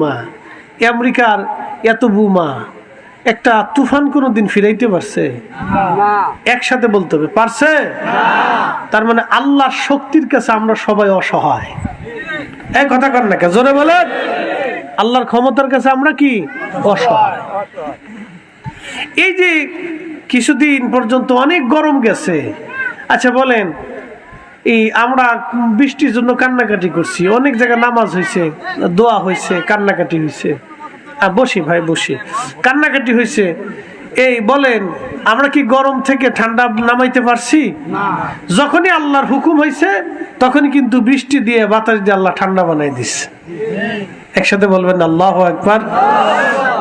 বুমা। আমেরিকার এত বুমা। একটা তুফান কোনো দিন ফিরাইতে পারছে? একসাথে বলতে হবে, পারছে? তার মানে আল্লাহর শক্তির কাছে আমরা সবাই অসহায়। এই কথা কর না কে জোরে বলেন। আল্লাহর ক্ষমতার কাছে আমরা কি? অসহায়। এই যে কিছুদিন পর্যন্ত অনেক গরম গেছে। আচ্ছা বলেন এই আমরা বৃষ্টির জন্য কান্নাকাটি করছি। অনেক জায়গায় নামাজ হয়েছে দোয়া হয়েছে কান্নাকাটি হয়েছে আর বসি ভাই বসি। কান্নাকাটি হয়েছে এই বলেন আমরা কি গরম থেকে ঠান্ডা নামাইতে পারছি? যখনই আল্লাহর হুকুম হয়েছে তখনই কিন্তু বৃষ্টি দিয়ে বাতাস দিয়ে আল্লাহ ঠান্ডা বানাই দিচ্ছে একসাথে বলবেন আল্লাহ একবার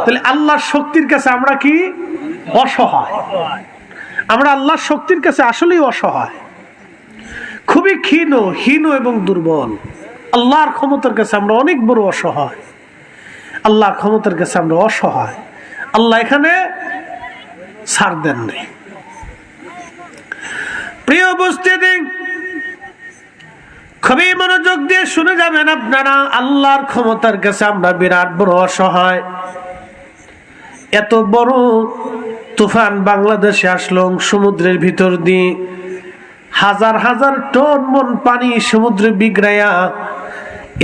তাহলে আল্লাহর শক্তির কাছে আমরা কি? অসহায়। আমরা আল্লাহর শক্তির কাছে আসলেই অসহায়। খুবই ক্ষীণ, হীন এবং দুর্বল। আল্লাহর ক্ষমতার কাছে আমরা অনেক বড় অসহায়। আল্লাহর ক্ষমতার কাছে আমরা অসহায়। আল্লাহ এখানে ছাড় দেন নাই প্রিয় উপস্থিতি, খুবই মনোযোগ দিয়ে শুনে যাবেন আপনারা, আল্লাহর ক্ষমতার কাছে আমরা বিরাট বড় অসহায়। এত বড় তুফান বাংলাদেশে আসলো, সমুদ্রের ভিতর দিয়ে। হাজার হাজার টন মন পানি সমুদ্রে বিগড়াইয়া,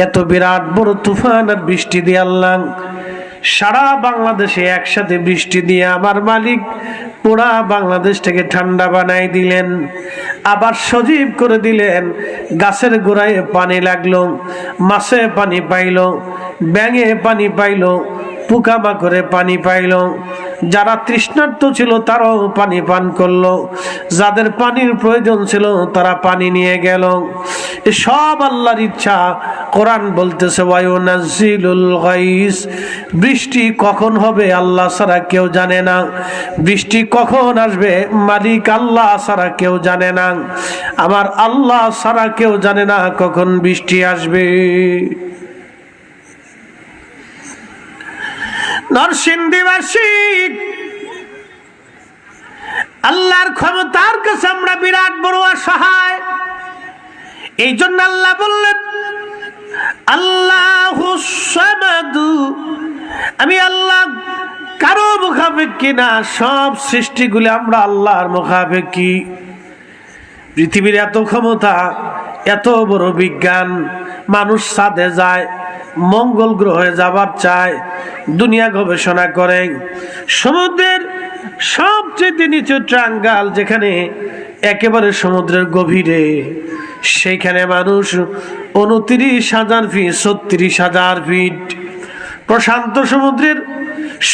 এত বিরাট বড় তুফান আর বৃষ্টি দিয়ে আল্লাহ, সারা বাংলাদেশে একসাথে বৃষ্টি দিয়ে আমার মালিক পুরা বাংলাদেশটাকে ঠান্ডা বানাই দিলেন, আবার সজীব করে দিলেন, গাছের গোড়ায় পানি লাগল, মাছে পানি পাইলো, ব্যাঙে পানি পাইলো, পোকামাকড়ে পানি পাইলো যারা তৃষ্ণার্ত ছিল তারাও পানি পান করল। যাদের পানির প্রয়োজন ছিল তারা পানি নিয়ে গেল। সব আল্লাহর ইচ্ছা। কোরআন বলতেছে বৃষ্টি কখন হবে আল্লাহ ছাড়া কেউ জানে না। বৃষ্টি কখন আসবে মালিক আল্লাহ ছাড়া কেউ জানে না। আমার আল্লাহ ছাড়া কেউ জানে না কখন বৃষ্টি আসবে। নরসিংদীবাসী। আল্লাহর ক্ষমতার কাছে আমরা বিরাট বড় অসহায়। এই জন্য আল্লাহ বললেন, আল্লাহ আমি আল্লাহ কারও মুখাপেক্ষি না, সব সৃষ্টিগুলি আমরা আল্লাহর মুখাপেক্ষি। পৃথিবীর এত ক্ষমতা এত বড় বিজ্ঞান, মানুষ সাথে যায়, মঙ্গল গ্রহে যাবার চায়, দুনিয়া গবেষণা করে। সমুদ্রের সবচেয়ে নিচু ট্রাঙ্গাল যেখানে একেবারে সমুদ্রের গভীরে, সেইখানে মানুষ উনত্রিশ হাজার ফিট ছত্রিশ হাজার ফিট প্রশান্ত সমুদ্রের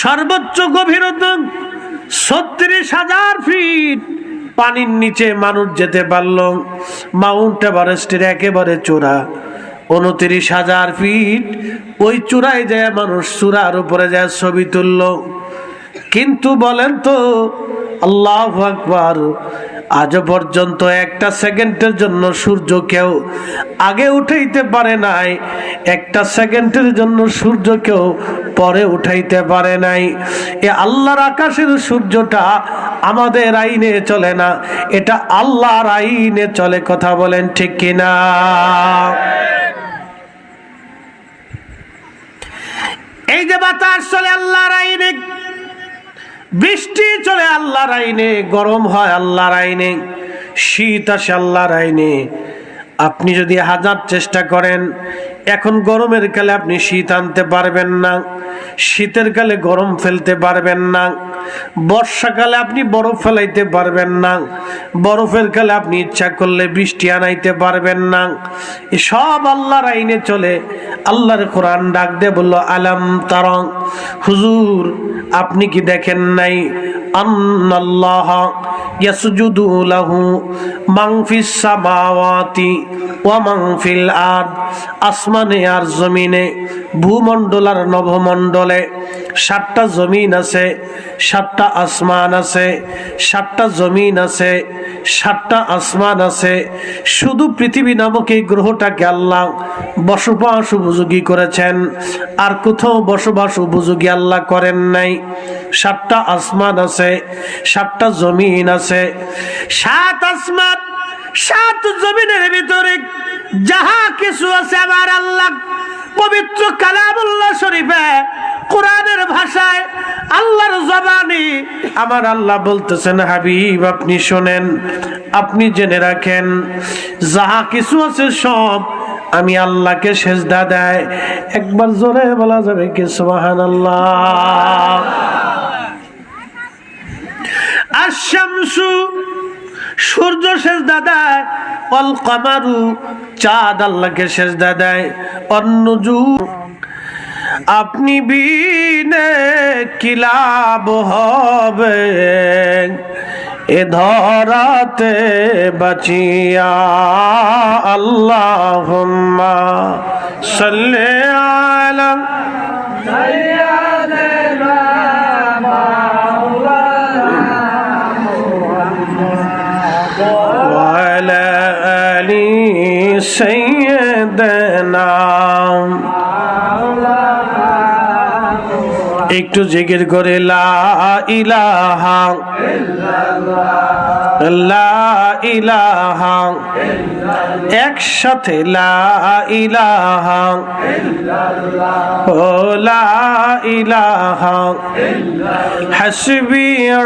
সর্বোচ্চ গভীরতা ছত্রিশ হাজার ফিট পানির নিচে মানুষ যেতে পারল। মাউন্ট এভারেস্টের একেবারে চূড়া। উনত্রিশ হাজার ফিট ওই চূড়ায় যায় মানুষ, চূড়ার উপরে যায় ছবি তুলল। কিন্তু বলেন তো, আল্লাহ আকবার আজও পর্যন্ত একটা সেকেন্ডের জন্য সূর্য কেউ আগে উঠাইতে পারে নাই। একটা সেকেন্ডের জন্য সূর্য কেউ পরে উঠাইতে পারে নাই। এ আল্লাহর আকাশের সূর্যটা আমাদের আইনে চলে না। এটা আল্লাহর আইনে চলে, কথা বলেন ঠিক কিনা? এই যে বাতাস চলে আল্লাহর আইনে। বৃষ্টি চলে আল্লাহর আইনে, গরম হয় আল্লাহর আইনে, শীত আসে আল্লাহর আইনে। আপনি যদি হাজার চেষ্টা করেন, এখন গরমের কালে আপনি শীত আনতে পারবেন না, শীতের কালে গরম ফেলতে পারবেন না। বর্ষাকালে আপনি বরফ ফেলাইতে পারবেন না। বরফের কালে আপনি ইচ্ছা করলে বৃষ্টি আনাইতে পারবেন না। সব আল্লাহর আইনে চলে। আল্লাহর কোরআন ডাক দিয়ে বলল, আলাম তারং হুজুর, আপনি কি দেখেন নাই? লাহু মান মান আসমানে আর জমিনে ভূমণ্ডল আর নভমণ্ডলে সাতটা জমিন আছে। সাতটা আসমান আছে, সাতটা জমিন আছে, সাতটা আসমান আছে। শুধু পৃথিবী নামক এই গ্রহটাকে আল্লাহ বসবাস উপযোগী করেছেন, আর কোথাও বসবাস উপযোগী আল্লাহ করেন নাই। সাতটা আসমান আছে, সাতটা জমিন আছে। সাত আসমান, সাত জমিনের ভিতরে যাহা কিছু আছে আমার আল্লাহ পবিত্র কালামুল্লাহ শরীফে আল্লাহর জবানে আমার আল্লাহ বলতেছেন, হাবিব, আপনি শোনেন, আপনি জেনে রাখেন, যাহা কিছু আছে সব আমি আল্লাহকে সেজদা দেয়। একবার জোরে বলা যাবে কি সুবাহান আল্লাহ আশামসু সূর্য সেজদা দেয় অল কামারু চাঁদ আল্লাহকে সেজদা দেয় অন্নজু আপনি বিনে কিলাব হবে এ ধরাতে বাঁচিয়া আল্লাহ সাল্লে আলম وعلى آل سيدنا একটু জিকির করে, লা লা একসাথে, লা লা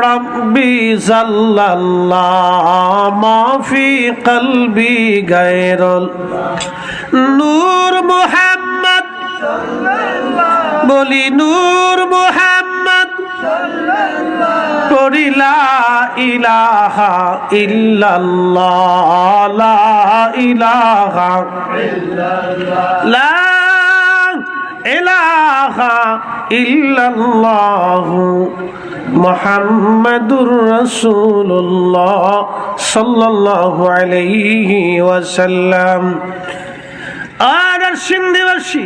রব্বি জাল্লাল্লাহ। মা ফি কলবি গায়রুল নূর মুহাম্মদ বলি নূর মুহাম্মদ। পড়িলা ইলাহা ইল্লাল্লাহ, লা ইলাহা লা ইলাহা ইল্লাল্লাহ মুহাম্মাদুর রাসূলুল্লাহ সাল্লাল্লাহু আলাইহি ওয়াসাল্লাম। আর সিন্ধিবাসী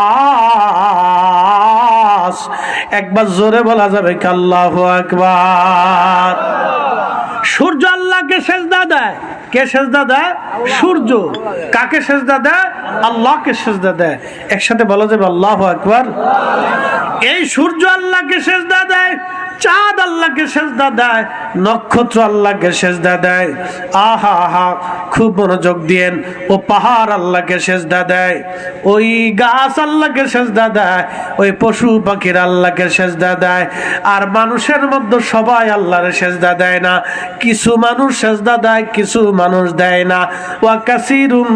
একবার জোরে বলা যাবে কাল্লাহ আকবার। সূর্য আল্লাহকে সেজদা দেয়। কে সেজদা দেয়? সূর্য। কাকে সেজদা দেয়? আল্লাহকে সেজদা দেয়। একসাথে বলা যাবে আল্লাহ আকবার। এই সূর্য আল্লাহকে সেজদা দেয়। চাঁদ আল্লাহকে সেজদা দেয়, নক্ষত্র আল্লাহকে সেজদা দেয়। আহা আহা, খুব মনোযোগ দিয়েন। ও পাহাড় আল্লাহকে সেজদা দেয়, ওই গাছ আল্লাহকে সেজদা দেয়, ওই পশু পাখির আল্লাহকে সেজদা দেয়। আর মানুষের মধ্যে সবাই আল্লাহর সেজদা দেয় না। কিছু মানুষ সেজদা দেয়, কিছু মানুষ দেয় না। ওয়া কাসিরুম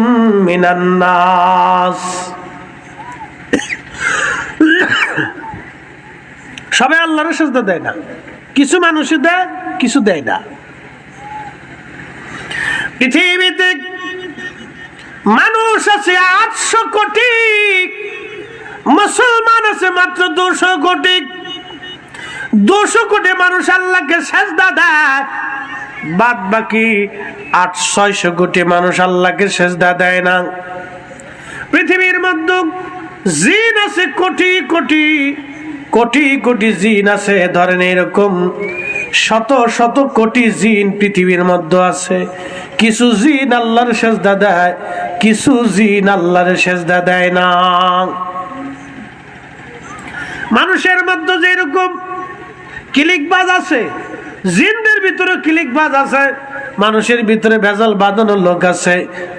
মিনান নাস। সবাই আল্লাহর সেজদা দেয় না। কিছু মানুষে দেয়, কিছু দেয় না। পৃথিবীতে মানুষ আছে আটশো কোটি, মুসলমান আছে মাত্র দুশো কোটি। দুশো কোটি মানুষ আল্লাহকে সেজদা দেয় বাদ বাকি আট, ছয়শো কোটি মানুষ আল্লাহকে সেজদা দেয় না। পৃথিবীর মধ্যে জিন আছে কোটি কোটি। কোটি কোটি জিন আছে, ধরেন এরকম। শত শত কোটি জিন পৃথিবীর মধ্যে আছে। কিছু জিন আল্লাহর সেজদা দেয়, কিছু জিন আল্লাহর সেজদা দেয় না। মানুষের মধ্যে যেরকম কিলিকবাজ আছে, জিনদের ভিতরে কিলিকবাজ আছে। মানুষের ভিতরে ভেজাল বাঁধানোর লোক আছে,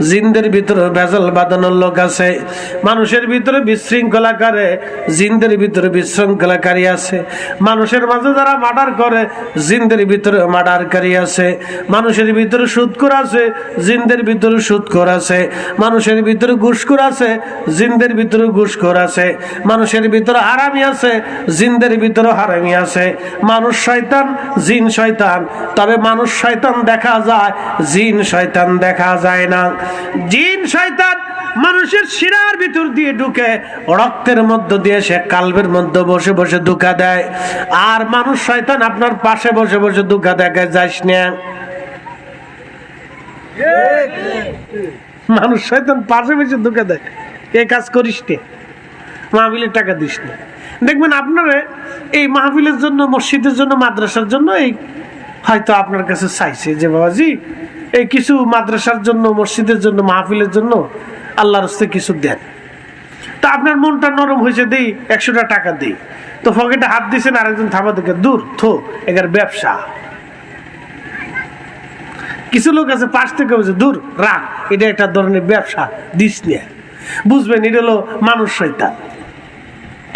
জিনদের ভিতরে ভেজাল বাঁধানোর লোক আছে, মানুষের ভিতরে বিশৃঙ্খলা করে জিনদের ভিতরে বিশৃঙ্খলাকারী আছে, মানুষের মাঝে যারা মার্ডার করে, জিনদের ভিতরে মার্ডারকারী আছে, মানুষের ভিতরে সুদখোর আছে, জিনদের ভিতরে সুদখোর আছে, মানুষের ভিতরে ঘুষখোর আছে, জিনদের ভিতরে ঘুষখোর আছে, মানুষের ভিতরে হারামি আছে, জিনদের ভিতরে হারামি আছে, মানুষ শয়তান, জিন শয়তান, তবে মানুষ শয়তান দেখা যায়, জিন, শয়তান দেখা যায় না। জিন, শয়তান মানুষের শিরার ভিতর দিয়ে ঢুকে, রক্তের মধ্য দিয়ে সে কালবের মধ্যে বসে বসে ধোকা দেয়। আর মানুষ, শয়তান আপনার পাশে বসে বসে দেখে, যাস না। মানুষ, শয়তান পাশে বসে ধোকা দেয়। এই কাজ করিস নে। মাহফিলের টাকা দিস না। দেখবেন আপনারা এই মাহফিলের জন্য, মসজিদের জন্য, মাদ্রাসার জন্য এই হয়তো আপনার কাছে চাইছে যে, বাবাজি, এই কিছু মাদ্রাসার জন্য, মসজিদের জন্য, মাহফিলের জন্য আল্লাহর হস্তে কিছু দেন। তা আপনার মনটা নরম হয়েছে, দেই, একশোটা টাকা দেই। তো পকেটে হাত দিয়েছেন, আরেকজন থামা থেকে দূর, থো, এগার ব্যবসা। কিছু লোক আছে পাশ থেকে বলছে, দূর, রাখ, এটা একটা ধরনের ব্যবসা, দিস নিয়ে বুঝবেন, এটা হলো মানুষ শৈতান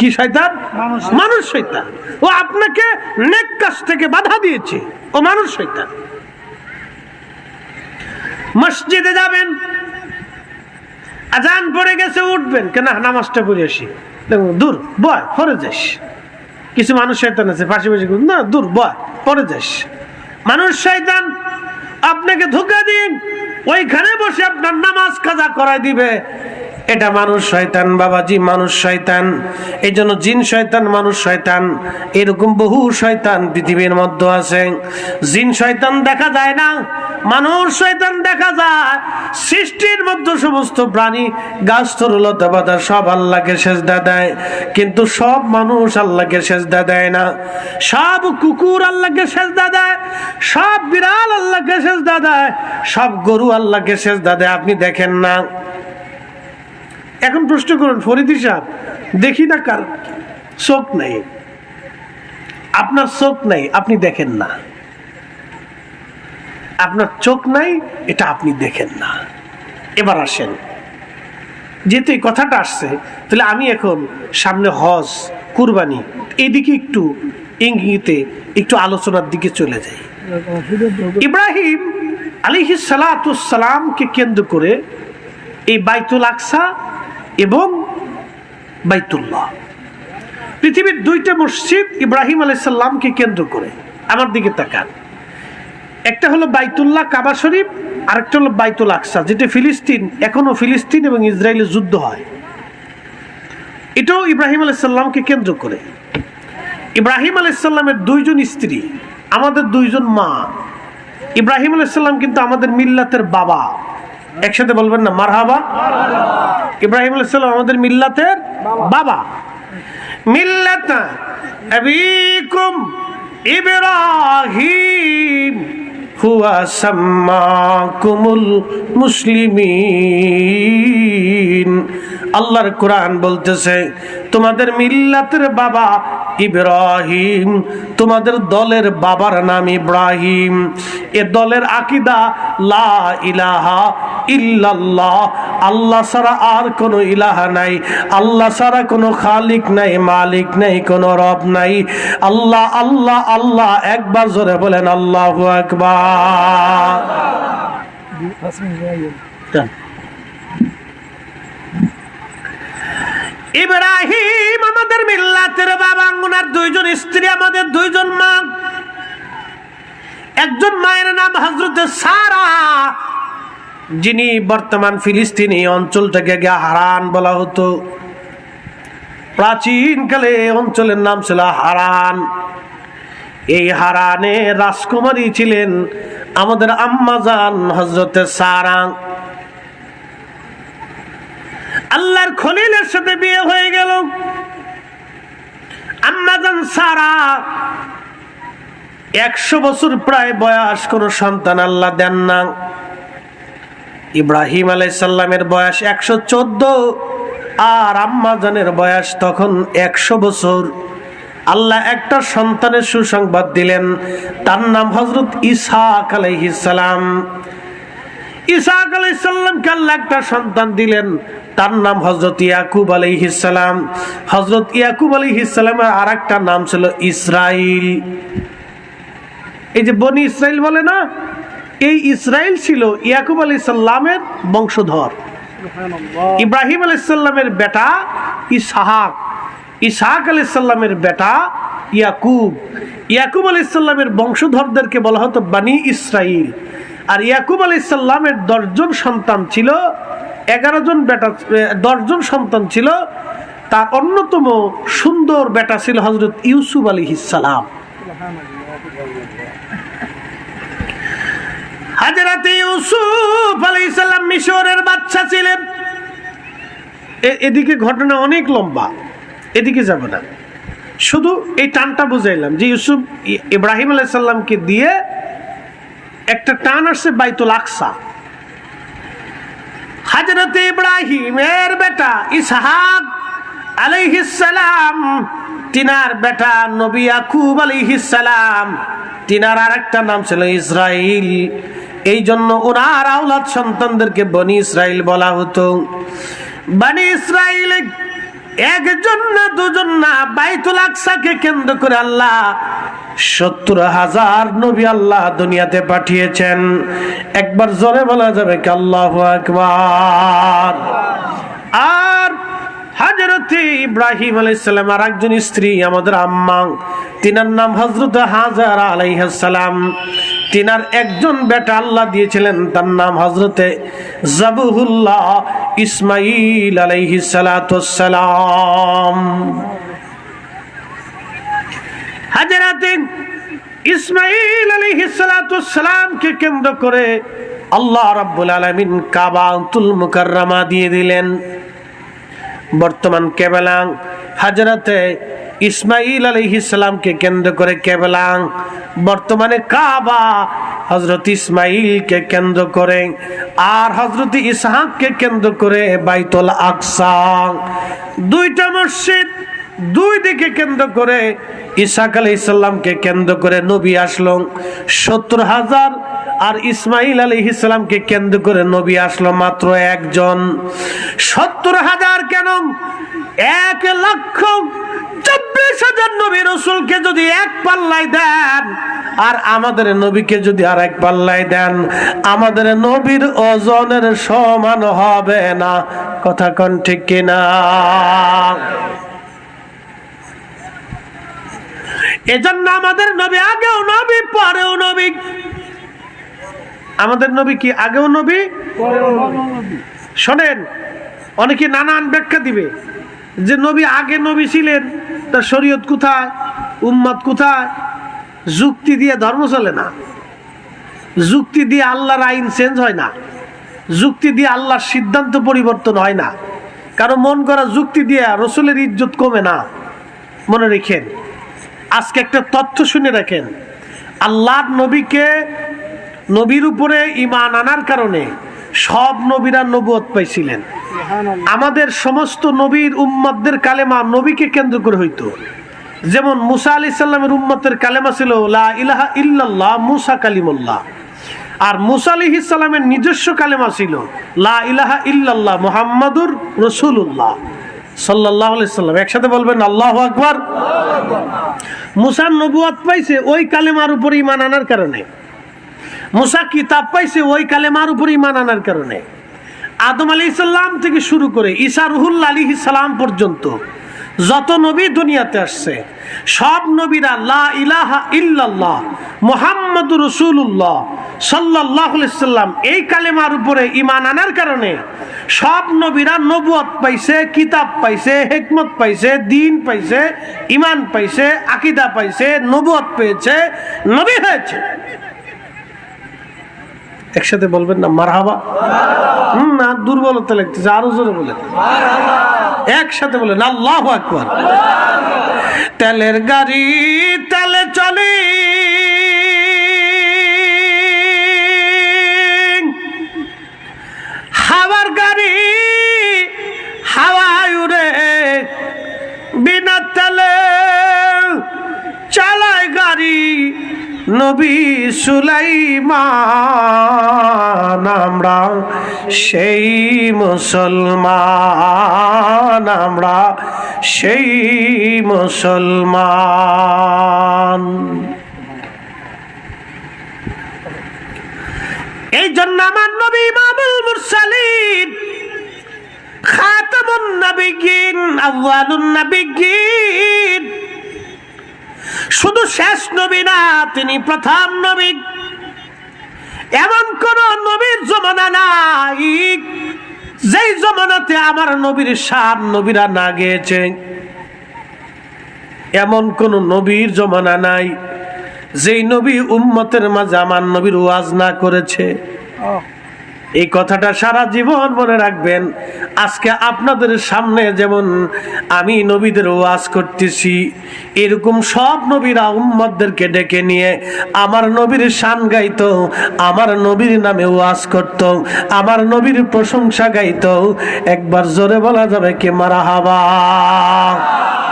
কি শয়তান? মানুষ শৈতান ও আপনাকে নেক কাজ থেকে বাধা দিয়েছে। ও মানুষ শৈতান মসজিদে যাবেন, আজান পড়ে গেছে, উঠবেন। কেন নামাজটা পড়ে আসি। দেখুন, দূর, বয়, পরে যাস। কিছু মানুষ শয়তান আছে, পাশে পাশে না, দূর, বয়, পরে যাস। মানুষ শয়তান, আপনাকে ধোকা দিন, ওইখানে বসে আপনার নামাজ কাজা করাই দিবে। এটা মানুষ শয়তান, বাবাজি, মানুষ শয়তান। এই জন্য জিন শয়তান, মানুষ শয়তান। এরকম বহু শয়তান পৃথিবীর মধ্যে আছে। জিন শয়তান দেখা যায় না, মানুষ শয়তান দেখা যায়। সৃষ্টির মধ্যে সমস্ত প্রাণী গাছ তরুলতা পাতা সব আল্লাহকে সেজদা দেয়। কিন্তু সব মানুষ আল্লাহকে সেজদা দেয় না। সব কুকুর আল্লাহকে সেজদা দেয়, সব বিড়াল আল্লাহকে সেজদা দেয়, সব গরু আল্লাহকে সেজদা দেয়। আপনি দেখেন না। এখন প্রশ্ন করুন, ফরিদি সাহেব, দেখি না কার চোখ নেই। আপনার চোখ নাই, আপনি দেখেন না। আপনার চোখ নাই, এটা আপনি দেখেন না। এবার আসেন। যেহেতু এই কথাটা আসছে, তাহলে আমি এখন সামনে হজ, কুরবানি, এদিকে একটু ইঙ্গিতে, একটু আলোচনার দিকে চলে যাই। ইব্রাহিম আলিহি সালাতামকে কেন্দ্র করে এই বাইতুল আকসা এবং বাইতুল্লাহ। পৃথিবীর দুইটা মসজিদ ইব্রাহিম আলাইসাল্লামকে কেন্দ্র করে, আমার দিকে তাকান। একটা হলো বাইতুল্লাহ কাবা শরীফ, আরেকটা হলো বাইতুল আকসা, যেটা ফিলিস্তিন এখনও ফিলিস্তিন এবং ইসরায়েলের যুদ্ধ হয়। এটাও ইব্রাহিম আলাইসাল্লামকে কেন্দ্র করে। ইব্রাহিম আলাইসাল্লামের দুইজন স্ত্রী, আমাদের দুইজন মা। ইব্রাহিম আলাইসাল্লাম কিন্তু আমাদের মিল্লাতের বাবা। একসাথে বলবেন না, মারহাবা। ইব্রাহিম আলাইসাল্লাম আমাদের মিল্লাতের বাবা। মিল্লাত আবিকুম ইব্রাহিম, হুয়া সাম্মাকুমুল মুসলিমিন। আল্লাহর কোরআন বলতেছে, তোমাদের মিল্লাতের বাবা ইব্রাহিম তোমাদের দলের বাবার নাম ইব্রাহিম। এ দলের আকিদা লা ইলাহা ইল্লাল্লাহ। আল্লাহ ছাড়া আর কোনো ইলাহা নাই। আল্লাহ ছাড়া কোনো খালিক নাই মালিক নাই কোনো রব নাই। আল্লাহ আল্লাহ আল্লাহ একবার জোরে বলেন আল্লাহ একবার ইব্রাহিম আমাদের মিল্লাতের বাবা ওনার দুইজন স্ত্রী, আমাদের দুইজন মা। একজন মায়ের নাম হজরত সারা, যিনি বর্তমান ফিলিস্তিনি অঞ্চলটাকে আগে হারান বলা হতো। প্রাচীনকালে অঞ্চলের নাম ছিল হারান। এই হারানে রাজকুমারী ছিলেন আমাদের আম্মাজান হজরতে সারা। আল্লাহর খলিলের সাথে বিয়ে হয়ে গেল। একশো বছর প্রায় বয়স কোনো সন্তান আল্লাহ দেন না। ইব্রাহিম আলাইসাল্লামের বয়স একশো চোদ্দ, আর আম্মাজানের বয়স তখন একশো বছর। আল্লাহ একটা সন্তানের সুসংবাদ দিলেন, তার নাম হজরত ইসাক আলাইহিসালাম ইসাক আলাইসাল্লামকে আল্লাহ একটা সন্তান দিলেন। তার নাম হজরত ইয়াকুব আলাইহিসালাম হজরত ইয়াকুব আলাইহিসালামের আর একটা নাম ছিল ইসরাইল। এই যে বনি ইসরাইল বলে না এই ইসরাইল ছিল ইয়াকুব আলী সাল্লামের বংশধর। ইব্রাহিম আলী সাল্লামের বেটা ইসাহাক। ইসাহাক আলী সাল্লামের বেটা ইয়াকুব। ইয়াকুব আলী সাল্লামের বংশধরদেরকে বলা হতো বানি ইসরাইল। আর ইয়াকুব আলী সাল্লামের দশজন সন্তান ছিল এগারো জন বেটা দশজন সন্তান ছিল। তার অন্যতম সুন্দর বেটা ছিল হজরত ইউসুফ আলী ইসালাম হাজরাতে ইউসুফ আলাইহিস সালাম মিশরের বাচ্চা ছিলেন। এদিকে ঘটনা অনেক লম্বা, এদিকে যাব না। শুধু এই টানটা বুঝাইলাম যে ইউসুফ ইব্রাহিম আলাইসাল্লামকে দিয়ে একটা টান আসছে বাইতুল আকসা। হজরত ইব্রাহিমের বেটা ইসহাক আলাইহিসালাম তিনার বেটা নবী ইয়াকুব আলাইহিসালাম তিনার আর একটা নাম ছিল ইসরাইল। এই জন্য ওনার আওলাদ সন্তানদেরকে বনি ইসরাইল বলা হতো। বনি ইসরাইল একজন না দুজন না, বাইতুল আকসাকে কেন্দ্র করে আল্লাহ সত্তর হাজার নবী আল্লাহ দুনিয়াতে পাঠিয়েছেন। একবার জোরে বলা যাবে কি আল্লাহ আকবার। আর হাজরত ইব্রাহিম আলাইসালাম আর একজন স্ত্রী, আমাদের আম্মা, তিনার নাম হজরত হাজার আলাইহাসালাম তিনার একজন বেটা আল্লাহ দিয়েছিলেন, তার নাম হজরতে জাবুহুল্লাহ ইসমাইল আলাইহি সালাম ইসমাইল কেন্দ্র করে আল্লাহ দিয়ে দিলেন। বর্তমান কেবেলাং হাজরাতে ইসমাইল আলহিসামকে কেন্দ্র করে কেবেলাং। বর্তমানে কাবা হজরত ইসমাইলকে কেন্দ্র করে আর হজরত ইসহাককে কেন্দ্র করে বাইতুল আকসা। দুইটা মসজিদ দুই দিকে কেন্দ্র করে ইসাক আলি ইসলামকে কেন্দ্র করে নবী আসলো। সত্তর হাজার আর ইসমাইল আলী ইসলামকে কেন্দ্র করে নবী আসলো মাত্র একজন। সত্তর হাজার কেন? এক লক্ষ হাজার নবী রসুলকে যদি এক পাল্লায় দেন, আর আমাদের নবীকে যদি আর এক পাল্লায় দেন, আমাদের নবীর ওজনের সমান হবে না। কথা কোন ঠিক কিনা? এজন্য আমাদের নবী আগেও নবী, পরেও নবী। আমাদের নবী কি আগেও নবী। শোনেন, অনেকে নানান ব্যাখ্যা দিবে। যে নবী আগে নবী ছিলেন, তার শরীয়ত কোথায়, উম্মত কোথায়? যুক্তি দিয়ে ধর্ম চলে না। যুক্তি দিয়ে আল্লাহর আইন চেঞ্জ হয় না। যুক্তি দিয়ে আল্লাহর সিদ্ধান্ত পরিবর্তন হয় না। কারও মন করা যুক্তি দিয়ে রসুলের ইজ্জত কমে না। মনে রেখেন, আজকে একটা তথ্য শুনে রাখেন। আল্লাহর নবীকে নবীর উপরে ইমান আনার কারণে সব নবীরা নবুয়ত পাইছিলেন। আমাদের সমস্ত নবীর উম্মতদের কালেমা নবীকে কেন্দ্র করে হইতো। যেমন মুসা আলি সাল্লামের উম্মতের কালেমা ছিল, লা ইলাহা ইল্লাল্লাহ, মুসা কালিমুল্লাহ। আর মুসা আলি ইসাল্লামের নিজস্ব কালেমা ছিল, লা ইলাহা ইল্লাল্লাহ, মুহাম্মাদুর রসুল্লাহ সাল্লাহ সাল্লাম। একসাথে বলবেন, আল্লাহ আকবার। মুসার নবুয়াত পাইছে ওই কালেমার উপর ইমান আনার কারণে। মুসা কিতাব পাইছে ওই কালেমার উপর ইমান আনার কারণে। আদম আলী ইসাল্লাম থেকে শুরু করে ঈসা রুহুল্লা আলী ইসালাম পর্যন্ত যত নবী দুনিয়াতে আসছে, সব নবীরা লা ইলাহা ইল্লাল্লাহ মোহাম্মদ রসুল্লাহ সাল্লাহ সাল্লাম। এই কালেমার উপরে ইমান আনার কারণে সব নবীরা নবুয়ত পাইছে, কিতাব পাইছে, হেকমত পাইছে, দিন পাইছে ইমান পাইছে, আকিদা পাইছে নবুয়ত পেয়েছে, নবী হয়েছে। একসাথে বলবেন না, মারহাবা। হম না দুর্বলতা লাগতেছে, আরও জোরে বলেন। একসাথে বলেন, আল্লাহ আকবার। তেলের গাড়ি নবী সুলাইমান, আমরা সেই মুসলমান, আমরা সেই মুসলমান। এই জন্য আমার নবী ইমামুল মুরসালিন, খাতামুন নবিয়্যিন, আউয়ালুন নবিয়্যিন শুধু শেষ নবী না, তিনি প্রথম নবী। এমন কোন নবীর জমানা নাই, যেই জমানাতে আমার নবীর সার নবীরা না গিয়েছে। এমন কোন নবীর জমানা নাই, যেই নবী উম্মতের মাঝে আমার নবীর ওয়াজ না করেছে। এই কথাটা সারা জীবন মনে রাখবেন। আজকে আপনাদের সামনে যেমন আমি নবীদের ওয়াজ করতেছি, এরকম সব নবীরা উম্মদদেরকে ডেকে নিয়ে আমার নবীর শান গাইতো, আমার নবীর নামে ওয়াজ করত, আমার নবীর প্রশংসা গাইত। একবার জোরে বলা যাবে কি মারা হাবা?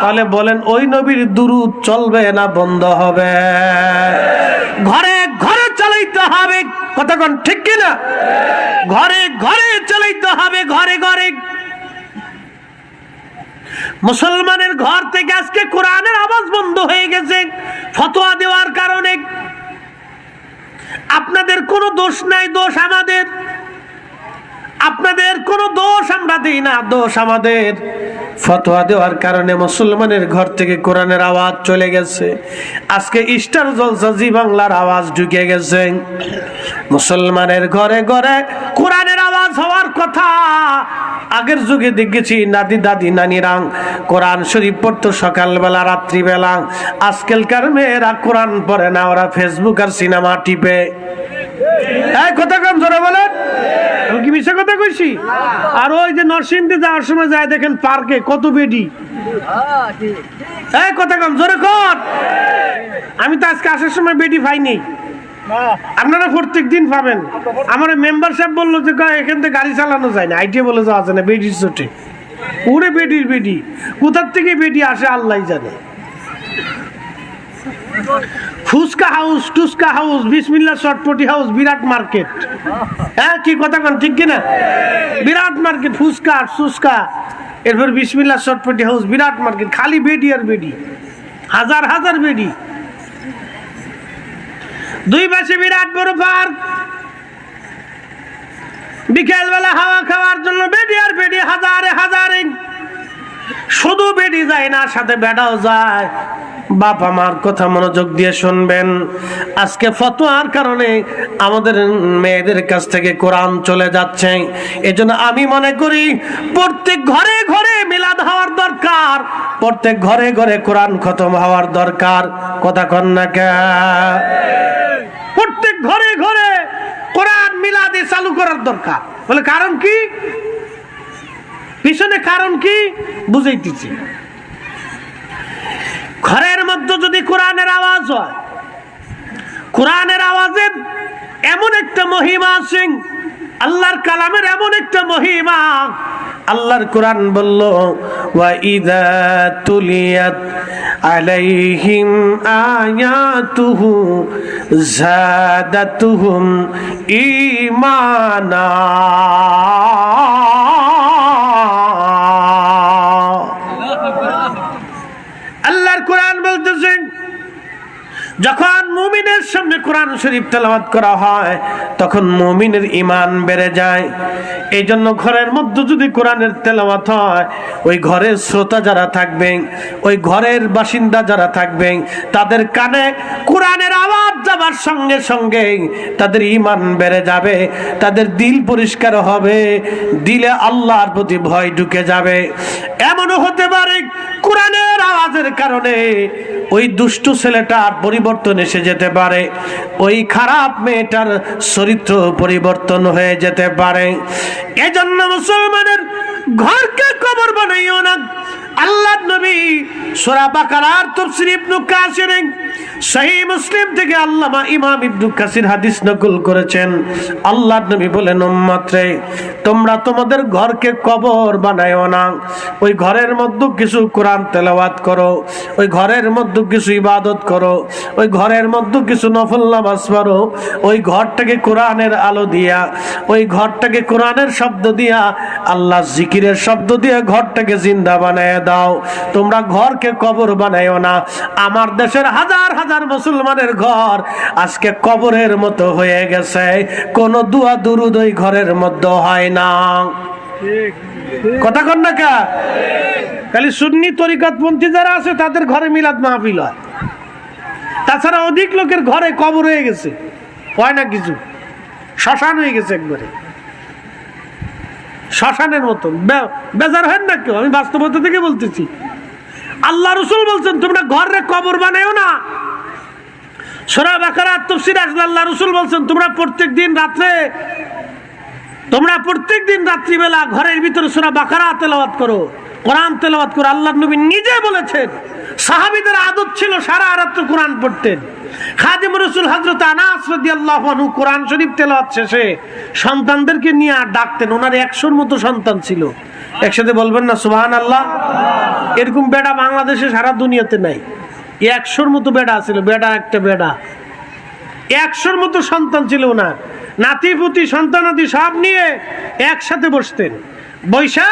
তাহলে বলেন, ওই নবীর দুরুদ চলবে না, বন্ধ হবে। ঘরে ঘরে চালাইতে হবে। কতক্ষণ ঠিক কিনা? ঘরে ঘরে চালাইতে হবে, ঘরে ঘরে। মুসলমানের ঘর থেকে আজকে কোরআনের আওয়াজ বন্ধ হয়ে গেছে। ফতোয়া দেওয়ার কারণে। আপনাদের কোনো দোষ নাই, দোষ আমাদের। আপনাদের কোনো দোষ, আমরা দিই না দোষ আমাদের। ফতোয়া দেওয়ার কারণে মুসলমানের ঘর থেকে কোরআনের আওয়াজ চলে গেছে। আজকে ইস্টার জলসা জি বাংলার আওয়াজ ঢুকে গেছে। মুসলমানের ঘরে ঘরে কোরআনের আওয়াজ হওয়ার কথা। আগের যুগে দেখেছি নাদি দাদি নানিরাং কোরআন শরীফ পড়তো সকালবেলা, রাত্রিবেলা। আজকালকার মেয়েরা কোরআন পড়ে না, ওরা ফেসবুক আর সিনেমা টিপে। এই, কথা কম, জোরে বলেন। কি মিশে কথা কইছি? আর ওই যে নরসিংদী যাওয়ার সময় যায় দেখেন পার্কে, কত বেডি। এই, কথা কম, জোরে কর। আমি তো আজকে আসার সময় বেডি পাইনি। আপনারা প্রত্যেক দিন পাবেন। আমার মেম্বার সাহেব বলল যে এখান থেকে গাড়ি চালানো যায় না। আইটিএ বলে যাওয়া যায় না, বেডির চোটে। উড়ে বেডির বেডি। কোথার থেকে বেডি আসে আল্লাহ জানে। ফুচকা হাউস টুসকা হাউস বিসমিল্লা চটপটি হাউস, বিরাট মার্কেট। হ্যাঁ কি কথা কন, ঠিক কিনা? বিরাট মার্কেট, ফুচকা সুচকা এরপর বিসমিল্লা চটপটি হাউস, বিরাট মার্কেট, খালি বেডি আর বেডি। হাজার হাজার বেডি। দুই পাশে বিরাট বড় পার্ক। বিকেলবেলা হাওয়া খাওয়ার জন্য বেডি আর বেডি, হাজারে হাজারে। শুধু বেডি যায় না, সাথে বেডাও যায়। বাপ আমার কথা মনোযোগ দিয়ে শুনবেন। আজকে ফতোয়ার কারণে আমাদের মেয়েদের কাছ থেকে কোরআন চলে যাচ্ছে। এজন্য আমি মনে করি, প্রত্যেক ঘরে ঘরে মিলাদ হওয়ার দরকার। প্রত্যেক ঘরে ঘরে কোরআন খতম হওয়ার দরকার। কথা কন না কে? প্রত্যেক ঘরে ঘরে কোরআন মিলাদে চালু করার দরকার। বলে কারণ কি? পিছনে কারণ কি? বুঝাইতেছি। ঘরের মধ্যে যদি কোরআনের আওয়াজ হয়, কোরআনের আওয়াজের এমন একটা মহিমা সিং আল্লাহর কালামের এমন একটা মহিমা। আল্লাহর কোরআন বলল, ওয়া ইদা তুলিয়াত আলাইহিম আয়াতুহু জাদাতুহুম ঈমানা। যখন মুমিনের সামনে কোরআন শরীফ তেলাওয়াত করা হয়, তখন মুমিনের ইমান বেড়ে যায়। এই জন্য ঘরের মধ্যে যদি কোরআনের তেলাওয়াত হয়, ওই ঘরের শ্রোতা যারা থাকবেন, ওই ঘরের বাসিন্দা যারা থাকবেন, তাদের কানে কোরআনের আওয়াজ যাবার সঙ্গে সঙ্গে তাদের ইমান বেড়ে যাবে, তাদের দিল পরিষ্কার হবে, দিলে আল্লাহর প্রতি ভয় ঢুকে যাবে। এমনও হতে পারে কোরআনের আওয়াজের কারণে ওই দুষ্টু ছেলেটার পরিবর্তন এসে যেতে পারে, ওই খারাপ মেয়েটার চরিত্র পরিবর্তন হয়ে যেতে পারে। এজন্য মুসলমানের ঘরকে কবর বানাইও না। আল্লাহ নবী সূরা বাকারার তাফসীর ইবনে কাসির সহিহ মুসলিম থেকে আল্লামা ইমাম ইবনে কাসির হাদিস নকল করেছেন। আল্লাহ নবী বলেন উম্মতরে তোমরা তোমাদের ঘরকে কবর বানায়ও না। ওই ঘরের মধ্যে কিছু কোরআন তেলাওয়াত করো, ওই ঘরের মধ্যে কিছু ইবাদত করো, ওই ঘরের মধ্যে কিছু নফল নামাজ পড়ো, ওই ঘরটাকে কোরআনের আলো দিয়া, ওই ঘরটাকে কোরআনের শব্দ দিয়া, আল্লাহ জিকিরের শব্দ দিয়ে ঘরটাকে জিন্দা বানায় দাও। তোমরা ঘরকে কবর বানাইও না, আমার দেশের হাজার হাজার মুসলমানের ঘর আজকে কবরের মতো হয়ে গেছে, কোন দুয়া দুরুদ ওই ঘরের মধ্যে হয় না। কথা কন না কা? খালি সুন্নি তরিকাতপন্থী যারা আছে, তাদের ঘরে মিলাদ মাহফিল হয়। তাছাড়া অধিক লোকের ঘরে কবর হয়ে গেছে। হয় না কিছু? শ্মশান হয়ে গেছে একবারে। শ্মশানের মতন বেজার হয় না কেউ? আমি বাস্তবতা থেকে বলতেছি। আল্লাহ রসুল বলছেন, তোমরা ঘরে কবর বানাও না। সোরা বাকারা তফসির আসলে আল্লাহ রসুল বলছেন, তোমরা প্রত্যেক দিন রাত্রে তোমরা প্রত্যেক দিন রাত্রিবেলা ঘরের ভিতরে সুরা বাকারা তেলাওয়াত করো, কোরআন তেলাওয়াত করো। আল্লাহ নবী নিজে বলেছেন, সাহাবিদের আদত ছিল সারা রাত্র কোরআন পড়তেন খাদিম রসুল হজরত আনাস রাদিয়াল্লাহু আনহু কোরআন শরীফ তেলাওয়াত শেষে সন্তানদেরকে নিয়ে আর ডাকতেন। ওনার একশোর মতো সন্তান ছিল। একসাথে বলবেন না সুবহান আল্লাহ এরকম বেড়া বাংলাদেশে সারা দুনিয়াতে নাই। একশোর মতো বেড়া ছিল, বেড়া একটা বেড়া। একশোর মতো সন্তান ছিল ওনার। নাতি, পুতি সন্তানাদি সব নিয়ে একসাথে বসতেন। বৈশা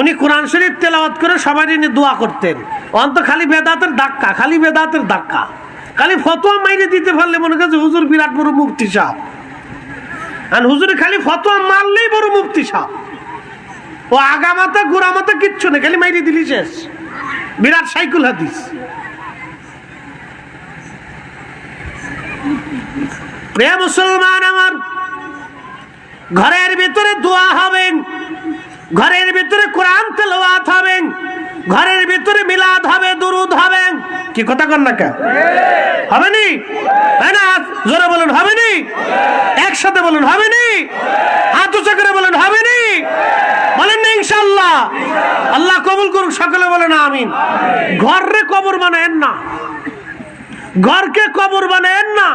উনি কোরআন শরীফ তেলাওয়াত করে সবাই নিয়ে দোয়া করতেন। অন্ত খালি বেদাতের ধাক্কা, খালি বেদাতের ধাক্কা। খালি ফতোয়া মাইরে দিতে পারলে মনে করছে হুজুর বিরাট বড় মুক্তি সাহ আর হুজুরে খালি ফতোয়া মারলেই বড় মুক্তি সাহ ও আগামাতা গোড়ামাতা কিচ্ছু নেই, খালি মাইরে দিলি শেষ। বিরাট সাইকুল হাদিস। প্রিয় মুসলমান আমার, ঘরের ভিতরে দোয়া হবেন ঘরের ভিতরে কোরআন তেলাওয়াত হবেন ঘরের ভিতরে মিলাদ হবে, দুরুদ হবেন কি কথা কর না কে হবে নি? না? জোরে বলুন, হবে নি? একসাথে বলুন, হবে নি? হাত উঁচা করে বলুন, হবে নি? বলেন না ইনশাল্লাহ আল্লাহ কবুল করুক, সকলে বলেন আমিন। ঘরে কবর বানায়েন না। ঘরকে কবর বানায়েন না।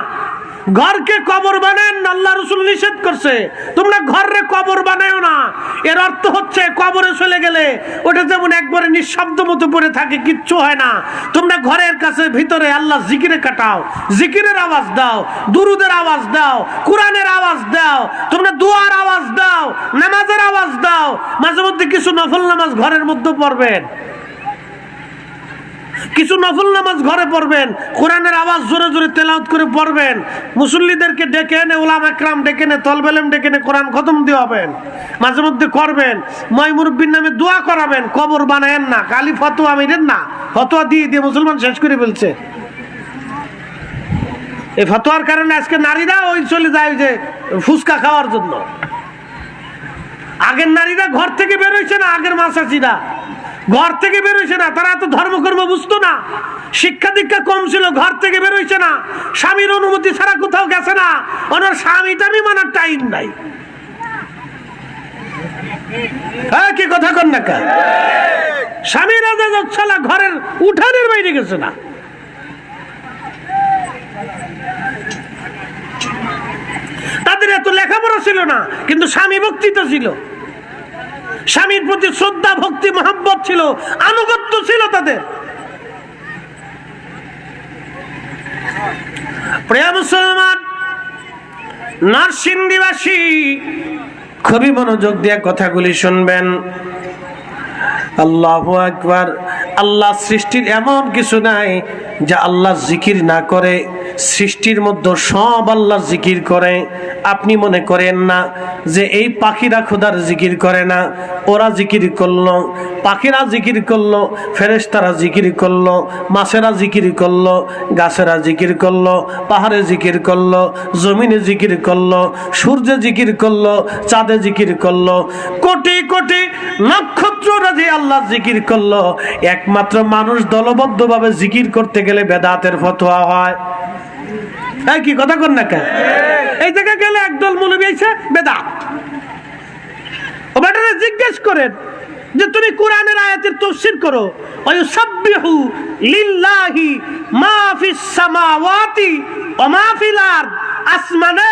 ঘরকে কবর বানান আল্লাহ রসুল নিষেধ করছে। তোমরা ঘরে কবর বানায় না। এর অর্থ হচ্ছে কবরে চলে গেলে ওটা যেমন একবারে নিঃশব্দ মতো পড়ে থাকে, কিচ্ছু হয় না। তোমরা ঘরের কাছে ভিতরে আল্লাহ জিকিরে কাটাও, জিকিরের আওয়াজ দাও, দুরুদের আওয়াজ দাও, কোরআনের আওয়াজ দাও, তোমরা দুয়ার আওয়াজ দাও, নামাজের আওয়াজ দাও, মাঝে মধ্যে কিছু নফল নামাজ ঘরের মধ্যে পড়বেন। কিছু নফল নামাজ ঘরে পড়বেন, কোরআনের আওয়াজ জোরে জোরে তেলাওত করে পড়বেন। মুসল্লিদেরকে ডেকে এনে ওলাম একরাম ডেকে এনে তলবেলেম ডেকে এনে কোরআন খতম দিয়ে হবেন মাঝে মধ্যে করবেন মুরব্বীর নামে দোয়া করাবেন, কবর বানায়েন না কালি ফতোয়া মিলেন না, ফতোয়া দিয়ে দিয়ে মুসলমান শেষ করে ফেলছে। এই ফতোয়ার কারণে আজকে নারীরা ওই চলে যায় যে ফুচকা খাওয়ার জন্য। আগের নারীরা ঘর থেকে বেরোইছে না, আগের মাসাচিরা ঘর থেকে বেরোইছে না, তারা এত ধর্মকর্ম বুঝতো না। শিক্ষা দীক্ষা কম ছিল, ঘর থেকে বেরোইছে না। স্বামীর অনুমতি ছাড়া কোথাও গেছে না। ওনার স্বামী টামি মানার টাইম নাই। হ্যাঁ কথা কন স্বামী রাজা ঘরের উঠানের বাইরে গেছে না। তাদের এত লেখাপড়া ছিল না, কিন্তু স্বামী বক্তৃতা ছিল। স্বামীর প্রতি শ্রদ্ধা, ভক্তি, মহাব্বত ছিল, আনুগত্য ছিল তাদের। প্রিয় মুসলমান, নরসিংদীবাসী, খুবই মনোযোগ দিয়ে কথাগুলি শুনবেন। আল্লাহ একবার আল্লাহ সৃষ্টির এমন কিছু নাই যা আল্লাহ জিকির না করে। সৃষ্টির মধ্যে সব আল্লাহ জিকির করে। আপনি মনে করেন না যে এই পাখিরা খোদার জিকির করে না, ওরা জিকির করল, পাখিরা জিকির করল ফেরেস্তারা জিকির করল, মাছেরা জিকির করল, গাছেরা জিকির করল, পাহাড়ে জিকির করল, জমিনে জিকির করল, সূর্যে জিকির করল, চাঁদে জিকির করল। কোটি কোটি নক্ষত্ররা যে আল্লাহ জিকির করল। একমাত্র মানুষ জিকির করতে গেলে বেদাতের ফতোয়া হয়। কি কথা কর না এই জায়গায় গেলে একদল বেদাত। জিজ্ঞেস করেন যে, তুমি কোরআনের আয়াতের তফসির করো। ওয়ুসাব্বিহু লিল্লাহি মা ফিস সামাওয়াতি ওয়া মা ফিল আরদ। আসমানে,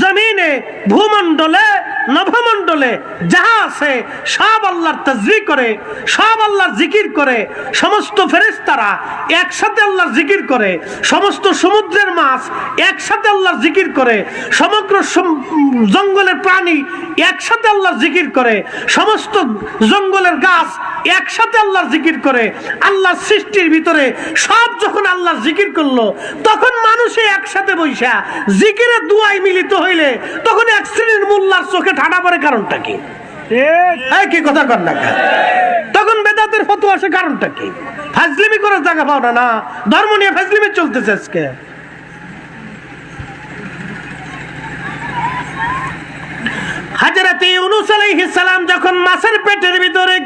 জমিনে, ভূমণ্ডলে নভমণ্ডলে যাহা আছে, সব আল্লাহর তাজবি করে, সব আল্লাহর জিকির করে, সমস্ত ফেরেশতারা একসাথে আল্লাহর জিকির করে, সমস্ত সমুদ্রের মাছ একসাথে আল্লাহর জিকির করে, সমগ্র জঙ্গলের প্রাণী একসাথে আল্লাহর জিকির করে, সমস্ত জঙ্গলের গাছ একসাথে আল্লাহর জিকির করে, আল্লাহর সৃষ্টির ভিতরে সব যখন আল্লাহর জিকির করল, তখন মানুষে একসাথে বৈশা জিকিরের দুয়াই মিলিত হইলে, তখন এক শ্রেণির মোল্লার চোখে ঠাডা পরে কারণটা কি? কি কথা কর না তখন বেদাতের আসে কারণটা কি? ফাজলিমি করার জায়গা পাও না না? ধর্ম নিয়ে ফাজলিমি চলতেছে আজকে। হাজরাতে ইউনুস আলাইহিস সালাম যখন মাছের পেটের ভিতরে